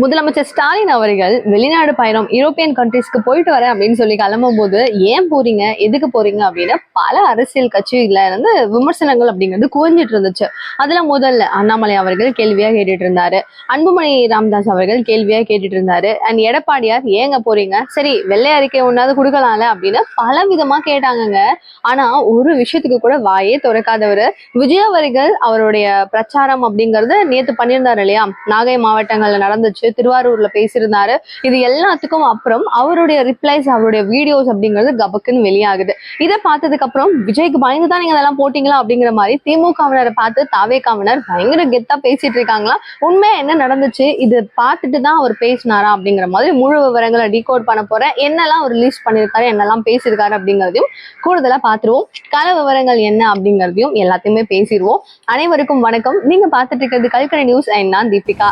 முதலமைச்சர் ஸ்டாலின் அவர்கள் வெளிநாடு பயணம் யூரோப்பியன் கண்ட்ரிஸ்க்கு போயிட்டு வரேன் அப்படின்னு சொல்லி கிளம்பும் போது ஏன் போறீங்க? எதுக்கு போறீங்க? அப்படின்னு பல அரசியல் கட்சியில இருந்து விமர்சனங்கள் அப்படிங்கிறது குவிஞ்சிட்டு இருந்துச்சு. அதுல முதல்ல அண்ணாமலை அவர்கள் கேள்வியா கேட்டுட்டு இருந்தாரு. அன்புமணி ராமதாஸ் அவர்கள் கேள்வியா கேட்டுட்டு இருந்தாரு. அண்ட் எடப்பாடியார் ஏங்க போறீங்க? சரி வெள்ளை அறிக்கை ஒன்னாவது கொடுக்கலாம்ல? அப்படின்னு பல விதமா கேட்டாங்கங்க. ஆனா ஒரு விஷயத்துக்கு கூட வாயே திறக்காதவர். விஜய் அவர்கள் அவருடைய பிரச்சாரம் அப்படிங்கறது நேத்து பண்ணியிருந்தாரு இல்லையா? நாகை மாவட்டங்கள்ல நடந்துச்சு. திருவாரூர்ல பேசியிருந்தாரு. இது எல்லாத்துக்கும் அப்புறம் அவருடைய ரிப்ளைஸ் அவருடைய வீடியோஸ் அப்படிங்கிறது கபக்குன்னு வெளியாகுது. இதை பார்த்ததுக்கு அப்புறம் விஜய்க்கு பயந்து தான் நீங்க அதெல்லாம் போட்டீங்களா? அப்படிங்கிற மாதிரி திமுகவினரை பார்த்து தாவே தாவேகாவினர் பயங்கர கெத்தா பேசிட்டு இருக்காங்களா? உண்மையா என்ன நடந்துச்சு? இது பார்த்துட்டு தான் அவர் பேசினாரா அப்படிங்கிற மாதிரி முழு விவரங்களை டீகோட் பண்ண போறேன். என்னெல்லாம் அவர் ரிலீஸ் பண்ணியிருக்காரு என்னெல்லாம் பேசியிருக்காரு அப்படிங்கிறதையும் கூடுதலா பார்த்துருவோம். கல விவரங்கள் என்ன அப்படிங்கிறதையும் எல்லாத்தையுமே பேசிடுவோம் அனைவருக்கும் வணக்கம். நீங்க பார்த்துட்டு இருக்கிறது கல்கரை நியூஸ் அண்ட் நான் தீபிகா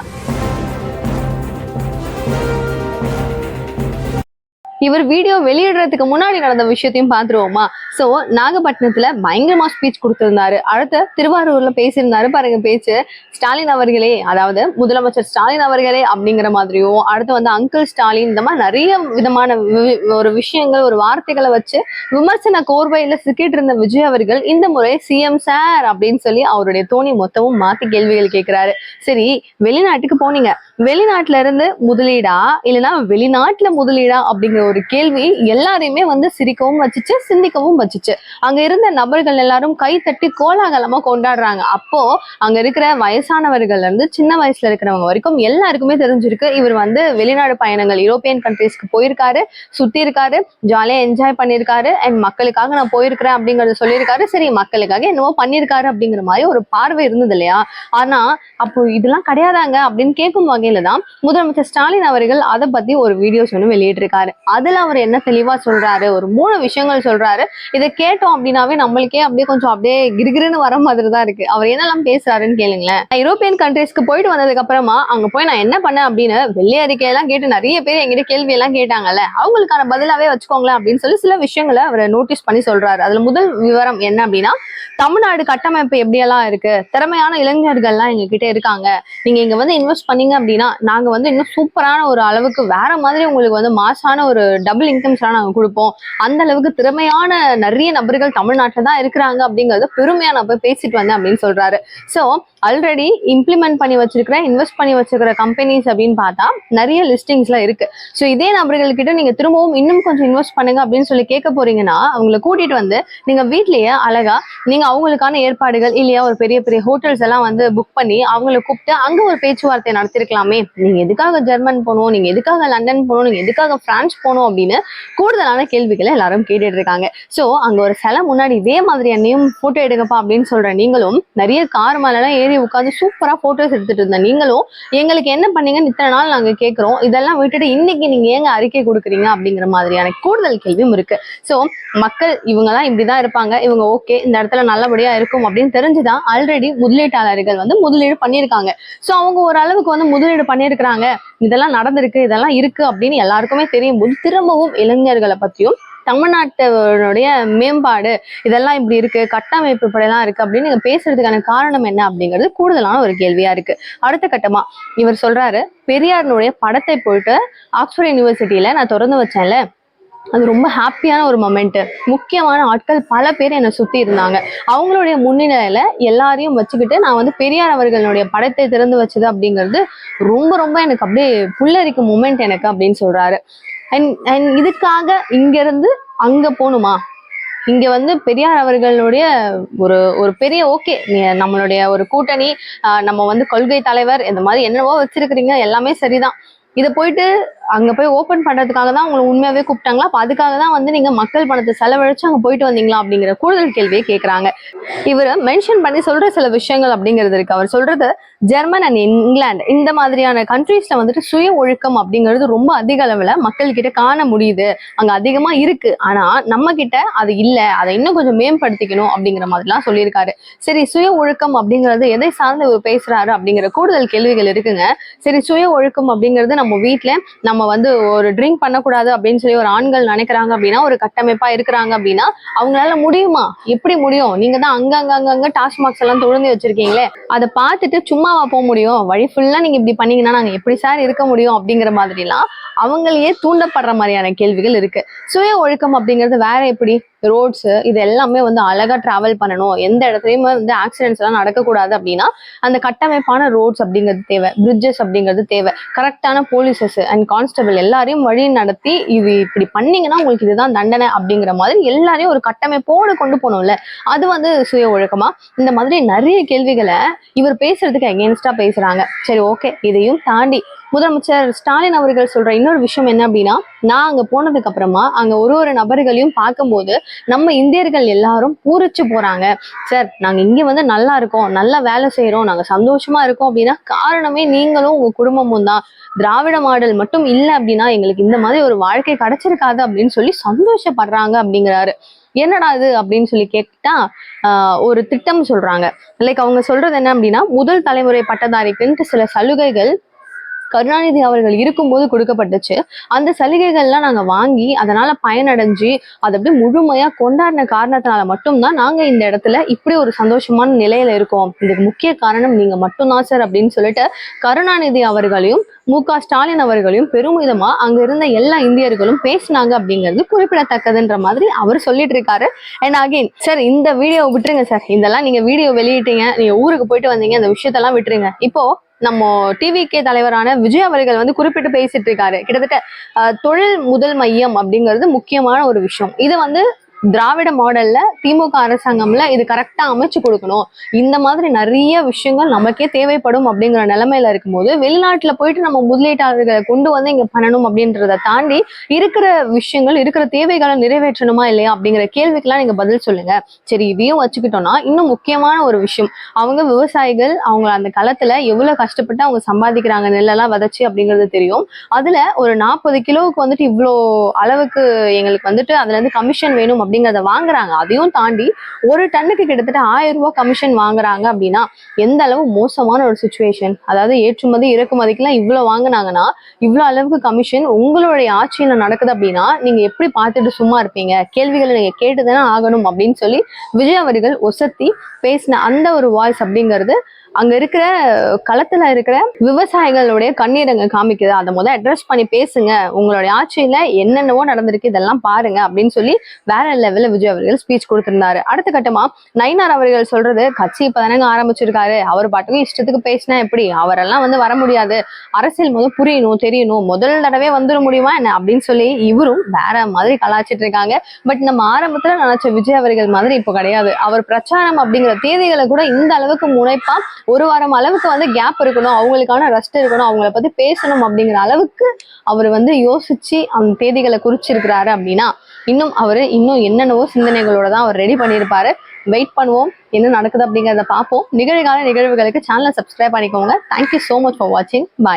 இவர் வீடியோ வெளியிடுறதுக்கு முன்னாடி நடந்த விஷயத்தையும் பார்த்துருவோமா? சோ நாகப்பட்டினத்துல பயங்கரமா ஸ்பீச் கொடுத்திருந்தாரு. அடுத்து திருவாரூர்ல பேசியிருந்தாரு பாருங்க பேச்சு. ஸ்டாலின் அவர்களே அதாவது முதலமைச்சர் ஸ்டாலின் அவர்களே அப்படிங்கிற மாதிரியும் அடுத்து வந்து அங்கிள் ஸ்டாலின் இந்த மாதிரி நிறைய விதமான ஒரு விஷயங்கள் ஒரு வார்த்தைகளை வச்சு விமர்சன கோர்வையில சிக்கிட்டு இருந்த விஜய் அவர்கள் இந்த முறை சிஎம் சார் அப்படின்னு சொல்லி அவருடைய தோணி மொத்தமும் மாத்தி கேள்விகள் கேட்கிறாரு. சரி வெளிநாட்டுக்கு போனீங்க. வெளிநாட்டுல இருந்து முதலீடா? இல்லைன்னா வெளிநாட்டுல முதலீடா அப்படிங்கிற ஒரு கேள்வி எல்லாரையுமே வந்து சிரிக்கவும் வச்சுச்சு சிந்திக்கவும் வச்சுச்சு. அங்க இருந்த நபர்கள் எல்லாரும் கை தட்டி கோலாகலமா கொண்டாடுறாங்க. அப்போ அங்க இருக்கிற வயசானவர்கள்ல இருந்து சின்ன வயசுல இருக்கிறவங்க வரைக்கும் எல்லாருக்குமே தெரிஞ்சிருக்கு. இவர் வந்து வெளிநாடு பயணங்கள் யூரோப்பியன் கண்ட்ரீஸ்க்கு போயிருக்காரு சுத்தி இருக்காரு ஜாலியா என்ஜாய் பண்ணியிருக்காரு. அண்ட் மக்களுக்காக நான் போயிருக்கிறேன் அப்படிங்கறத சொல்லியிருக்காரு. சரி மக்களுக்காக என்னவோ பண்ணியிருக்காரு அப்படிங்கிற மாதிரி ஒரு பார்வை இருந்தது இல்லையா? ஆனா அப்போ இதெல்லாம் கிடையாதாங்க அப்படின்னு கேட்கும் வகையில தான் முதலமைச்சர் ஸ்டாலின் அவர்கள் அதை பத்தி ஒரு வீடியோஸ் ஒன்று வெளியிட்டிருக்காரு. அதுல அவர் என்ன தெளிவா சொல்றாரு ஒரு மூணு விஷயங்கள் சொல்றாரு. இதை கேட்டோம் அப்படின்னாவே நம்மளுக்கே அப்படியே கொஞ்சம் அப்படியே கிருகிருன்னு வர மாதிரி தான் இருக்கு. அவர் என்னெல்லாம் பேசுறாருன்னு கேளுங்களேன். நான் யூரோப்பியன் கண்ட்ரீஸ்க்கு போயிட்டு வந்ததுக்கு அப்புறமா அங்க போய் நான் என்ன பண்ணேன் அப்படின்னு வெள்ளை அறிக்கையெல்லாம் கேட்டு நிறைய பேர் எங்கிட்ட கேள்வி எல்லாம் கேட்டாங்கல்ல. அவங்களுக்கான பதிலாவே வச்சுக்கோங்களேன் அப்படின்னு சொல்லி சில விஷயங்களை அவர் நோட்டீஸ் பண்ணி சொல்றாரு. அதுல முதல் விவரம் என்ன அப்படின்னா தமிழ்நாடு கட்டமைப்பு எப்படியெல்லாம் இருக்கு? திறமையான இளைஞர்கள்லாம் எங்ககிட்ட இருக்காங்க. நீங்க இங்க வந்து இன்வெஸ்ட் பண்ணீங்க அப்படின்னா நாங்க வந்து இன்னும் சூப்பரான ஒரு அளவுக்கு வேற மாதிரி உங்களுக்கு வந்து மாசான ஒரு டபுள் இன்கம்ஸ்லாம் எல்லாம் கொடுப்போம். அந்த அளவுக்கு திறமையான நிறைய நபர்கள் தமிழ்நாட்டில் தான் இருக்கிறாங்க அப்படிங்கிறத பெருமையா நான் போய் பேசிட்டு வந்தேன் அப்படின்னு சொல்றாரு. ஸோ ஆல்ரெடி இம்ப்ளிமெண்ட் பண்ணி வச்சிருக்கிற இன்வெஸ்ட் பண்ணி வச்சிருக்கிற கம்பெனிஸ் அப்படின்னு பார்த்தா நிறைய லிஸ்டிங்ஸ்லாம் இருக்கு. ஸோ இதே நபர்கள் கிட்ட நீங்க திரும்பவும் இன்னும் கொஞ்சம் இன்வெஸ்ட் பண்ணுங்க அப்படின்னு சொல்லி கேட்க போறீங்கன்னா அவங்கள கூட்டிட்டு வந்து நீங்க வீட்லயே அழகா நீங்க அவங்களுக்கான ஏற்பாடுகள் இல்லையா ஒரு பெரிய பெரிய ஹோட்டல்ஸ் எல்லாம் வந்து புக் பண்ணி அவங்கள கூப்பிட்டு அங்க ஒரு பேச்சுவார்த்தை நடத்திருக்கலாமே. நீங்க எதுக்காக ஜெர்மன் போகணும் நீங்க எதுக்காக லண்டன் போகணும் நீங்க எதுக்காக பிரான்ஸ் போகணும் அப்படின்னு கூடுதலான கேள்விகளை எல்லாரும் கேட்டுட்டு இருக்காங்க சோ அங்க ஒரு சிலை முன்னாடி இதே மாதிரி என்னையும் போட்டோ எடுங்கப்பா அப்படின்னு சொல்ற நீங்களும் நிறைய கார் மேலாம் ஏறி உட்காந்து சூப்பரா போட்டோஸ் எடுத்துட்டு இருந்த நீங்களும் எங்களுக்கு என்ன பண்ணீங்கன்னு இத்தனை நாள் நாங்க கேட்குறோம் இதெல்லாம் விட்டுட்டு இன்னைக்கு நீங்க ஏங்க அறிக்கை கொடுக்குறீங்க அப்படிங்கிற மாதிரியான கூடுதல் கேள்வியும் இருக்கு. சோ மக்கள் இவங்கெல்லாம் இப்படிதான் இருப்பாங்க. இவங்க ஓகே இந்த இடத்துல நல்லபடியா இருக்கும் அப்படின்னு தெரிஞ்சுதான் ஆல்ரெடி முதலீட்டாளர்கள் வந்து முதலீடு பண்ணியிருக்காங்க. சோ அவங்க ஓரளவுக்கு வந்து முதலீடு பண்ணியிருக்கிறாங்க. இதெல்லாம் நடந்திருக்கு இதெல்லாம் இருக்கு அப்படின்னு எல்லாருக்குமே தெரியும் போது திரும்பவும் இளைஞர்களை பத்தியும் தமிழ்நாட்டினுடைய மேம்பாடு இதெல்லாம் இப்படி இருக்கு கட்டமைப்பு இப்படிலாம் இருக்கு அப்படின்னு நீங்க பேசுறதுக்கான காரணம் என்ன அப்படிங்கிறது கூடுதலான ஒரு கேள்வியா இருக்கு. அடுத்த கட்டமா இவர் சொல்றாரு பெரியாரினுடைய படத்தை போயிட்டு ஆக்ஸ்போர்ட் யூனிவர்சிட்டியில நான் திறந்து வச்சேன்ல. அது ரொம்ப ஹாப்பியான ஒரு மொமெண்ட் முக்கியமான ஆட்கள் பல பேர் என்னை சுத்தி இருந்தாங்க. அவங்களுடைய முன்னிலையில எல்லாரையும் வச்சுக்கிட்டு நான் வந்து பெரியார் அவர்களுடைய படத்தை திறந்து வச்சது அப்படிங்கிறது ரொம்ப ரொம்ப எனக்கு அப்படியே புல்லரிக்கும் மூமெண்ட் எனக்கு அப்படின்னு சொல்றாரு. அண்ட் அண்ட் இதுக்காக இங்கேருந்து அங்கே போகணுமா இங்க வந்து பெரியார் அவர்களுடைய ஒரு ஒரு பெரிய ஓகே. நம்மளுடைய ஒரு கூட்டணி நம்ம வந்து கொள்கை தலைவர் இந்த மாதிரி என்னவோ வச்சிருக்கிறீங்க எல்லாமே சரிதான். இதை போயிட்டு அங்க போய் ஓபன் பண்றதுக்காக தான் உங்களை உண்மையாவே கூப்பிட்டாங்களா? அப்ப அதுக்காக தான் வந்து நீங்க மக்கள் பணத்தை செலவழிச்சு அங்க போயிட்டு வந்தீங்களா அப்படிங்கிற கூடுதல் கேள்வியை கேக்குறாங்க. இவர் மென்ஷன் பண்ணி சொல்ற சில விஷயங்கள் அப்படிங்கிறது இருக்கு. அவர் சொல்றது ஜெர்மன் அண்ட் இங்கிலாந்து இந்த மாதிரியான கண்ட்ரீஸ்ல வந்துட்டு சுய ஒழுக்கம் அப்படிங்கிறது ரொம்ப அதிக அளவுல மக்கள் கிட்ட காண முடியுது. அங்க அதிகமா இருக்கு. ஆனா நம்ம கிட்ட அது இல்ல. அதை இன்னும் கொஞ்சம் மேம்படுத்திக்கணும் அப்படிங்கிற மாதிரிலாம் சொல்லியிருக்காரு. சரி சுய ஒழுக்கம் அப்படிங்கிறது எதை சார்ந்து இவர் பேசுறாரு அப்படிங்கிற கூடுதல் கேள்விகள் இருக்குங்க. சரி சுய ஒழுக்கம் அப்படிங்கிறது நம்ம வீட்டுல நம்ம நம்ம வந்து ஒரு ட்ரிங்க் பண்ணக்கூடாது அப்படின்னு சொல்லி ஒரு ஆண்கள் நினைக்கிறாங்க அப்படின்னா ஒரு கட்டமைப்பா இருக்கிறாங்க அப்படின்னா அவங்களால முடியுமா? எப்படி முடியும்? நீங்க தான் அங்க அங்க அங்க அங்க டாஸ்மாக்ஸ் எல்லாம் தொழுந்து வச்சிருக்கீங்களே அதை பார்த்துட்டு சும்மாவா போக முடியும்? வழி ஃபுல்லா நீங்க இப்படி பண்ணீங்கன்னா நாங்க எப்படி சார் இருக்க முடியும் அப்படிங்கிற மாதிரிலாம் அவங்களையே தூண்டப்படுற மாதிரியான கேள்விகள் இருக்கு. சுய ஒழுக்கம் அப்படிங்கிறது வேற எப்படி? ரோட்ஸு இது எல்லாமே வந்து அழகாக ட்ராவல் பண்ணணும். எந்த இடத்துலையுமே வந்து ஆக்சிடென்ட்ஸ் எல்லாம் நடக்கக்கூடாது அப்படின்னா அந்த கட்டமைப்பான ரோட்ஸ் அப்படிங்கிறது தேவை பிரிட்ஜஸ் அப்படிங்கிறது தேவை. கரெக்டான போலீசஸ் அண்ட் கான்ஸ்டபிள் எல்லாரையும் வழி நடத்தி இது இப்படி பண்ணீங்கன்னா உங்களுக்கு இதுதான் தண்டனை அப்படிங்கிற மாதிரி எல்லாரையும் ஒரு கட்டமைப்போடு கொண்டு போகணும்ல. அது வந்து சுய ஒழுக்கமா? இந்த மாதிரி நிறைய கேள்விகளை இவர் பேசுறதுக்கு அகேன்ஸ்டா பேசுறாங்க. சரி ஓகே இதையும் தாண்டி முதலமைச்சர் ஸ்டாலின் அவர்கள் சொல்ற இன்னொரு விஷயம் என்ன அப்படின்னா நான் அங்க போனதுக்கு அப்புறமா அங்க ஒரு ஒரு நபர்களையும் பார்க்கும்போது நம்ம இந்தியர்கள் எல்லாரும் பூரிச்சு போறாங்க. சார் நாங்க இங்க வந்து நல்லா இருக்கோம் நல்லா வேலை செய்யறோம் நாங்க சந்தோஷமா இருக்கோம் அப்படின்னா காரணமே நீங்களும் உங்க குடும்பமும் தான். திராவிட மாடல் மட்டும் இல்லை அப்படின்னா எங்களுக்கு இந்த மாதிரி ஒரு வாழ்க்கை கிடைச்சிருக்காது அப்படின்னு சொல்லி சந்தோஷப்படுறாங்க அப்படிங்கிறாரு. என்னடா இது அப்படின்னு சொல்லி கேட்டா ஆஹ் ஒரு திட்டம் சொல்றாங்க. லைக் அவங்க சொல்றது என்ன அப்படின்னா முதல் தலைமுறை பட்டதாரிக்குன்ட்டு சில சலுகைகள் கருணாநிதி அவர்கள் இருக்கும்போது கொடுக்கப்பட்டுச்சு. அந்த சலுகைகள்லாம் நாங்க வாங்கி அதனால பயனடைஞ்சு அதை அப்படியே முழுமையா கொண்டாடின காரணத்தினால மட்டும்தான் நாங்க இந்த இடத்துல இப்படி ஒரு சந்தோஷமான நிலையில இருக்கோம். இதுக்கு முக்கிய காரணம் நீங்க மட்டும்தான் சார் அப்படின்னு சொல்லிட்டு கருணாநிதி அவர்களையும் மு க ஸ்டாலின் அவர்களையும் பெருமிதமா அங்க இருந்த எல்லா இந்தியர்களும் பேசினாங்க அப்படிங்கிறது குறிப்பிடத்தக்கதுன்ற மாதிரி அவர் சொல்லிட்டு இருக்காரு. அண்ட் அகெயின் சார் இந்த வீடியோ விட்டுருங்க சார் இதெல்லாம் நீங்க வீடியோ வெளியிட்டீங்க நீங்க ஊருக்கு போயிட்டு வந்தீங்க அந்த விஷயத்தெல்லாம் விட்டுருங்க. இப்போ நம்ம டிவிகே தலைவரான விஜய் அவர்கள் வந்து குறிப்பிட்டு பேசிட்டு இருக்காரு. கிட்டத்தட்ட தொழில் முதல் மையம் அப்படிங்கிறது முக்கியமான ஒரு விஷயம். இது வந்து திராவிட மாடல்ல திமுக அரசாங்கம்ல இது கரெக்டா அமைச்சு கொடுக்கணும். இந்த மாதிரி நிறைய விஷயங்கள் நமக்கே தேவைப்படும் அப்படிங்கிற நிலைமையில இருக்கும்போது வெளிநாட்டுல போயிட்டு நம்ம முதலீட்டாளர்களை கொண்டு வந்து இங்க பண்ணணும் அப்படின்றத தாண்டி இருக்கிற விஷயங்கள் இருக்கிற தேவைகளை நிறைவேற்றணுமா இல்லையா அப்படிங்கிற கேள்விக்கெல்லாம் நீங்க பதில் சொல்லுங்க. சரி இதையும் வச்சுக்கிட்டோம்னா இன்னும் முக்கியமான ஒரு விஷயம். அவங்க விவசாயிகள் அவங்க அந்த களத்துல எவ்வளவு கஷ்டப்பட்டு அவங்க சம்பாதிக்கிறாங்க நெல்லெல்லாம் விதைச்சு அப்படிங்கிறது தெரியும். அதுல ஒரு நாற்பது கிலோவுக்கு வந்துட்டு இவ்வளோ அளவுக்கு எங்களுக்கு வந்துட்டு அதுல இருந்து கமிஷன் வேணும் அப்படிங்கிறத வாங்குறாங்க. அதையும் தாண்டி ஒரு டன்னுக்கு கிட்டத்தட்ட ஆயிரம் ரூபாய் கமிஷன் வாங்குறாங்க அப்படின்னா எந்த அளவு மோசமான ஒரு சுச்சுவேஷன் அதாவது ஏற்றுமதி இறக்குமதிக்கெல்லாம் இவ்வளவு வாங்குனாங்கன்னா இவ்வளவு அளவுக்கு கமிஷன் உங்களுடைய ஆட்சியில நடக்குது அப்படின்னா நீங்க எப்படி பார்த்துட்டு சும்மா இருப்பீங்க? கேள்விகளை நீங்க கேட்டுதானே ஆகணும் அப்படின்னு சொல்லி விஜய் அவர்கள் ஒசத்தி பேசின அந்த ஒரு வாய்ஸ் அப்படிங்கிறது அங்க இருக்கிற களத்துல இருக்கிற விவசாயிகளுடைய கண்ணீரங்க காமிக்குது. அதை முதல் அட்ரஸ் பண்ணி பேசுங்க. உங்களுடைய ஆட்சியில என்னென்னவோ நடந்திருக்கு இதெல்லாம் பாருங்க அப்படின்னு சொல்லி வேற லெவல்ல விஜய் அவர்கள் ஸ்பீச் கொடுத்திருந்தாரு. அடுத்த கட்டமா நயினார் அவர்கள் சொல்றது கட்சி இப்பதானங்க ஆரம்பிச்சிருக்காரு. அவர் பாட்டுக்கு இஷ்டத்துக்கு பேசினா எப்படி? அவரெல்லாம் வந்து வர முடியாது. அரசியல் முதல் புரியணும் தெரியணும். முதல் தடவை வந்துட முடியுமா என்ன? அப்படின்னு சொல்லி இவரும் வேற மாதிரி கலாச்சிட்டு இருக்காங்க. பட் நம்ம ஆரம்பத்துல நினைச்ச விஜய் அவர்கள் மாதிரி இப்போ கிடையாது. அவர் பிரச்சாரம் அப்படிங்கிற தேதிகளை கூட இந்த அளவுக்கு முனைப்பா ஒரு வாரம் அளவுக்கு வந்து கேப் இருக்கணும் அவங்களுக்கான ரெஸ்ட் இருக்கணும் அவங்கள பத்தி பேசணும் அப்படிங்கிற அளவுக்கு அவர் வந்து யோசிச்சு அந்த தேதிகளை குறிச்சிருக்கிறாரு அப்படின்னா இன்னும் அவர் இன்னும் என்னென்னவோ சிந்தனைகளோட தான் அவர் ரெடி பண்ணியிருப்பாரு. வெயிட் பண்ணுவோம் என்ன நடக்குது அப்படிங்கிறத பார்ப்போம். நிகழ்கால நிகழ்வுகளுக்கு சேனலை சப்ஸ்கிரைப் பண்ணிக்கோங்க. தேங்க்யூ ஸோ மச் ஃபார் வாட்சிங் பாய்